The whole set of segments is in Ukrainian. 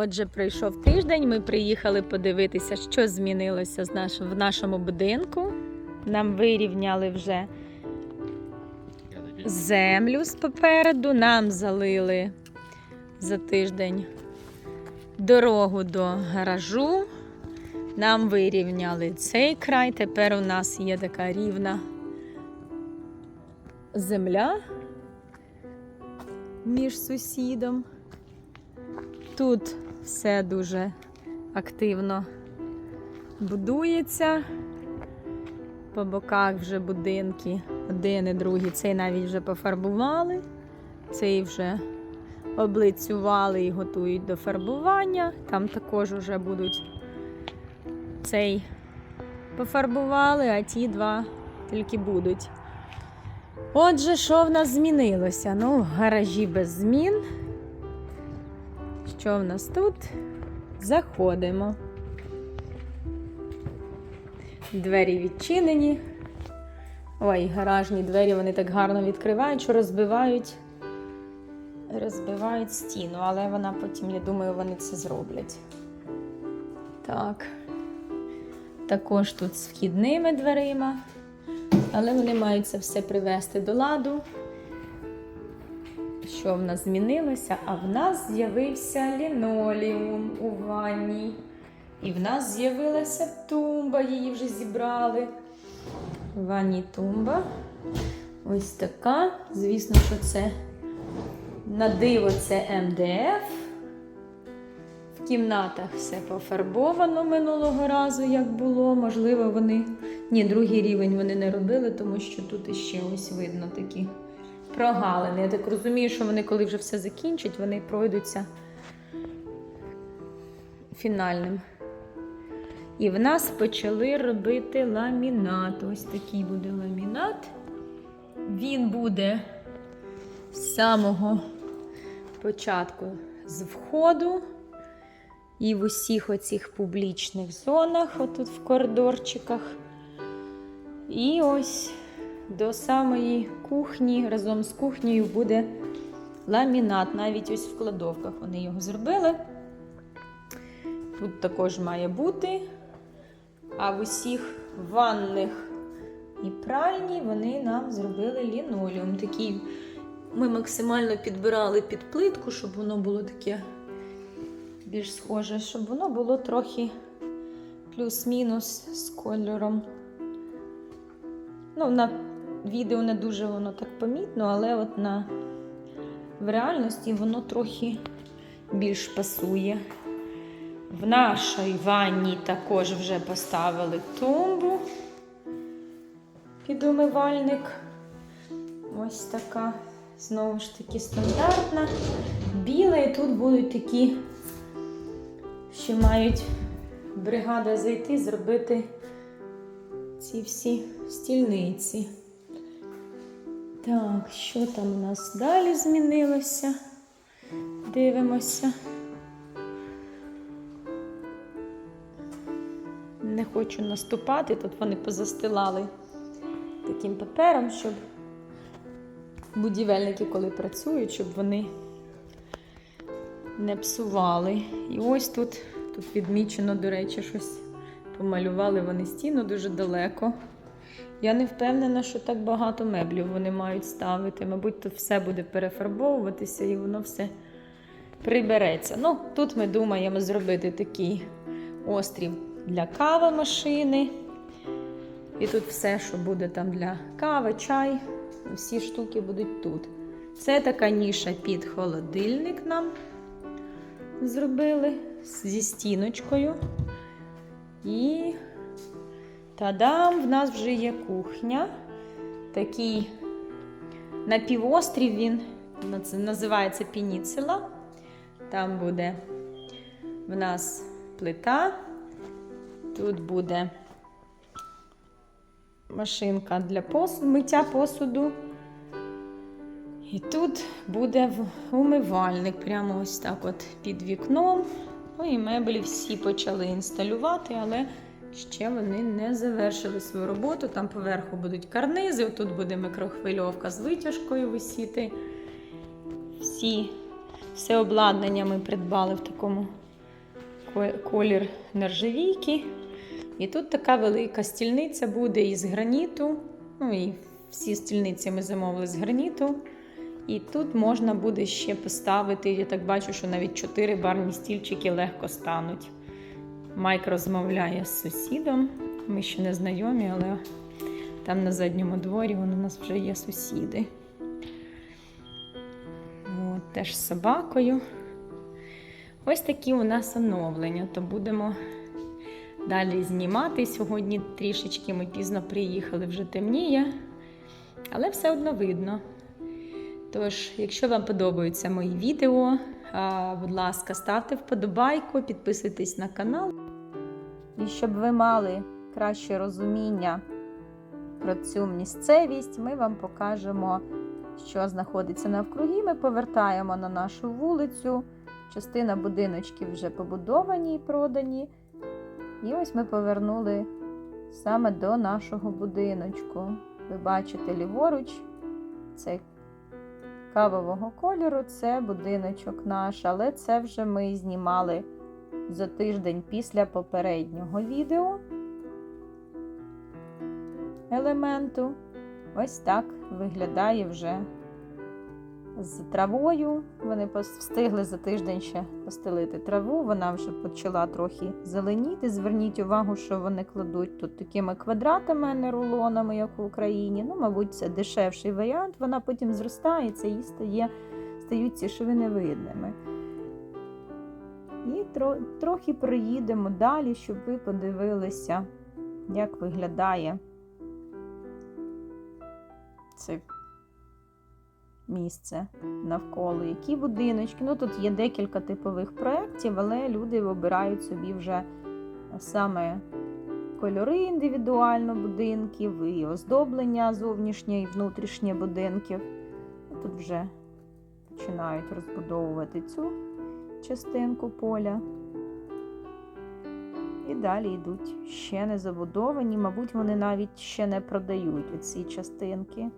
Отже, пройшов тиждень. Ми приїхали подивитися, що змінилося в нашому будинку. Нам вирівняли вже землю з попереду, нам залили за тиждень дорогу до гаражу. Нам вирівняли цей край. Тепер у нас є така рівна земля між сусідом. Тут все дуже активно будується. По боках вже будинки, один і другий. Цей навіть вже пофарбували, цей вже облицювали і готують до фарбування. Там також вже будуть цей пофарбували, а ті два тільки будуть. Отже, що в нас змінилося? Ну, гаражі без змін. Що в нас тут? Заходимо. Двері відчинені. Ой, гаражні двері вони так гарно відкривають, що розбивають, розбивають стіну, але вона потім, я думаю, вони це зроблять. Так. Також тут з вхідними дверима, але вони мають це все привести до ладу. Що в нас змінилося? А в нас з'явився лінолеум у ванні. І в нас з'явилася тумба, її вже зібрали. В ванні тумба. Ось така. Звісно, що це на диво це МДФ. В кімнатах все пофарбовано минулого разу, як було. Можливо, вони. Ні, другий рівень вони не робили, тому що тут іще ось видно такі прогалини. Я так розумію, що вони, коли вже все закінчать, вони пройдуться фінальним. І в нас почали робити ламінат. Ось такий буде ламінат. Він буде з самого початку з входу. І в усіх оцих публічних зонах, отут в коридорчиках. І ось до самої кухні, разом з кухнею буде ламінат. Навіть ось в кладовках вони його зробили. Тут також має бути. А в усіх ванних і пральні вони нам зробили лінолеум. Такий ми максимально підбирали під плитку, щоб воно було таке більш схоже, щоб воно було трохи плюс-мінус з кольором. Ну, на відео не дуже воно так помітно, але от на в реальності воно трохи більш пасує. В нашій ванні також вже поставили тумбу під умивальник. Ось така, знову ж таки, стандартна. Біла, і тут будуть такі, що мають бригада зайти, зробити ці всі стільниці. Так, що там у нас далі змінилося? Дивимося. Не хочу наступати, тут вони позастилали таким папером, щоб будівельники, коли працюють, щоб вони не псували. І ось тут, тут відмічено, до речі, щось помалювали вони стіну дуже далеко. Я не впевнена, що так багато меблів вони мають ставити. Мабуть, тут все буде перефарбовуватися і воно все прибереться. Ну, тут ми думаємо зробити такий острів для кави машини. І тут все, що буде там для кави, чай, всі штуки будуть тут. Це така ніша під холодильник нам зробили зі стіночкою. І тадам, в нас вже є кухня. Такий напівострів він називається Пініцела. Там буде в нас плита. Тут буде машинка для посуду, миття посуду. І тут буде умивальник прямо ось так от під вікном. Ну і меблі всі почали інсталювати, але ще вони не завершили свою роботу. Там поверху будуть карнизи, тут буде микрохвильовка з витяжкою висіти. Всі, Все обладнання ми придбали в такому ко- колір нержавійки. І тут така велика стільниця буде із граніту. Ну і всі стільниці ми замовили з граніту. І тут можна буде ще поставити, я так бачу, що навіть чотири барні стільчики легко стануть. Майк розмовляє з сусідом. Ми ще не знайомі, але там на задньому дворі у нас вже є сусіди. От, теж з собакою. Ось такі у нас оновлення, то будемо далі знімати. Сьогодні трішечки ми пізно приїхали, вже темніє, але все одно видно. Тож, якщо вам подобаються мої відео, будь ласка, ставте вподобайку, підписуйтесь на канал. І щоб ви мали краще розуміння про цю місцевість, ми вам покажемо, що знаходиться навкруги. Ми повертаємо на нашу вулицю. Частина будиночків вже побудовані і продані. І ось ми повернули саме до нашого будиночку. Ви бачите ліворуч, це кавового кольору, це будиночок наш, але це вже ми знімали за тиждень після попереднього відео елементу. Ось так виглядає вже з травою. Вони встигли за тиждень ще постелити траву. Вона вже почала трохи зеленіти. Зверніть увагу, що вони кладуть тут такими квадратами, не рулонами, як в Україні. Ну, мабуть, це дешевший варіант. Вона потім зростається і стає, стають ці шовиневидними. І тро, трохи проїдемо далі, щоб ви подивилися, як виглядає це місце навколо, які будиночки. Ну, тут є декілька типових проєктів, але люди вибирають собі вже саме кольори індивідуально будинків, і оздоблення зовнішнє і внутрішнє будинків. Тут вже починають розбудовувати цю частинку поля. І далі йдуть ще не забудовані, мабуть, вони навіть ще не продають ці частинки.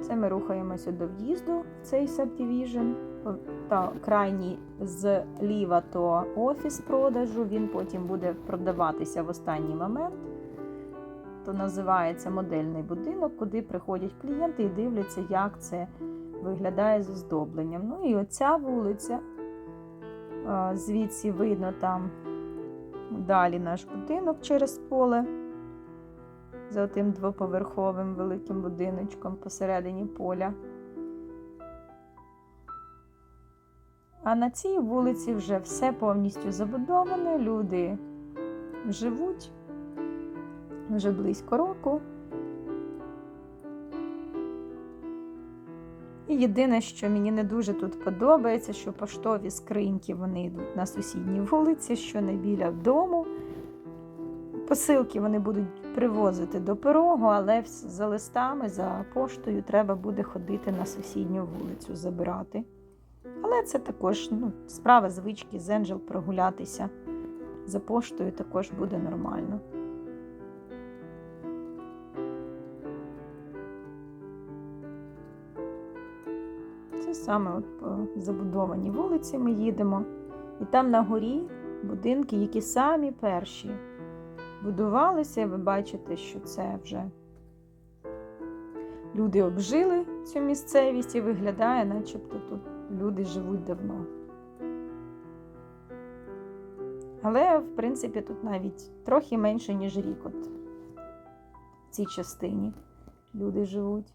Це ми рухаємося до в'їзду в цей Subdivision. Та крайній зліва то офіс продажу, він потім буде продаватися в останній момент. То називається модельний будинок, куди приходять клієнти і дивляться, як це виглядає з оздобленням. Ну і оця вулиця, звідси видно там далі наш будинок через поле за тим двоповерховим великим будиночком посередині поля. А на цій вулиці вже все повністю забудоване, люди живуть вже близько року. І єдине, що мені не дуже тут подобається, що поштові скриньки вони йдуть на сусідній вулиці, що не біля дому. Посилки вони будуть привозити до порогу, але за листами, за поштою треба буде ходити на сусідню вулицю, забирати. Але це також ну, справа звички з Енджел прогулятися за поштою також буде нормально. Саме от по забудованій вулиці ми їдемо. І там на горі будинки, які самі перші будувалися, і ви бачите, що це вже люди обжили цю місцевість і виглядає, начебто тут люди живуть давно. Але, в принципі, тут навіть трохи менше, ніж рік от в цій частині люди живуть.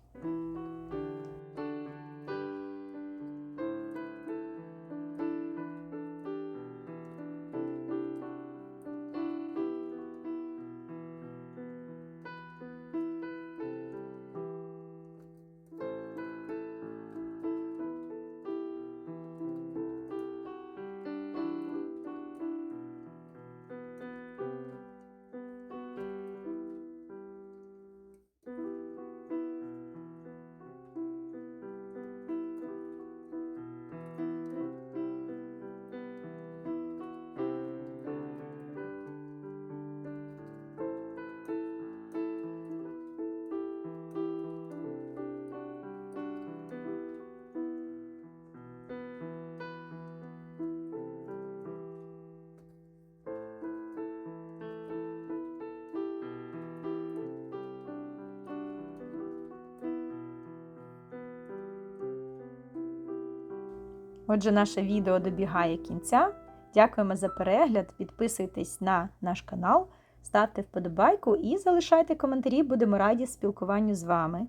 Отже, наше відео добігає кінця. Дякуємо за перегляд. Підписуйтесь на наш канал, ставте вподобайку і залишайте коментарі. Будемо раді спілкуванню з вами.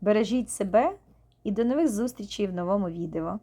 Бережіть себе і до нових зустрічей в новому відео.